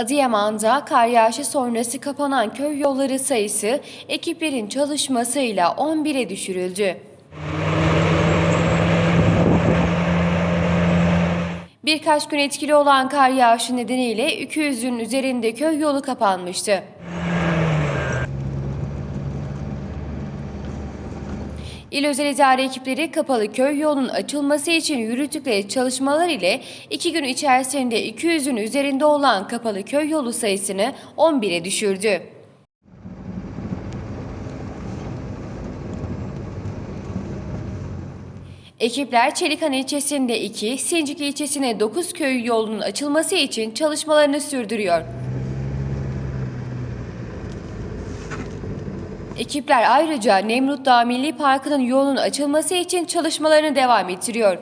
Adıyaman'da kar yağışı sonrası kapanan köy yolları sayısı ekiplerin çalışmasıyla 11'e düşürüldü. Birkaç gün etkili olan kar yağışı nedeniyle 200'ün üzerinde köy yolu kapanmıştı. İl özel idare ekipleri kapalı köy yolunun açılması için yürüttükleri çalışmalar ile iki gün içerisinde 200'ün üzerinde olan kapalı köy yolu sayısını 11'e düşürdü. Ekipler Çelikan ilçesinde 2, Sincik ilçesine 9 köy yolunun açılması için çalışmalarını sürdürüyor. Ekipler ayrıca Nemrut Dağ Milli Parkı'nın yolunun açılması için çalışmalarını devam ettiriyor.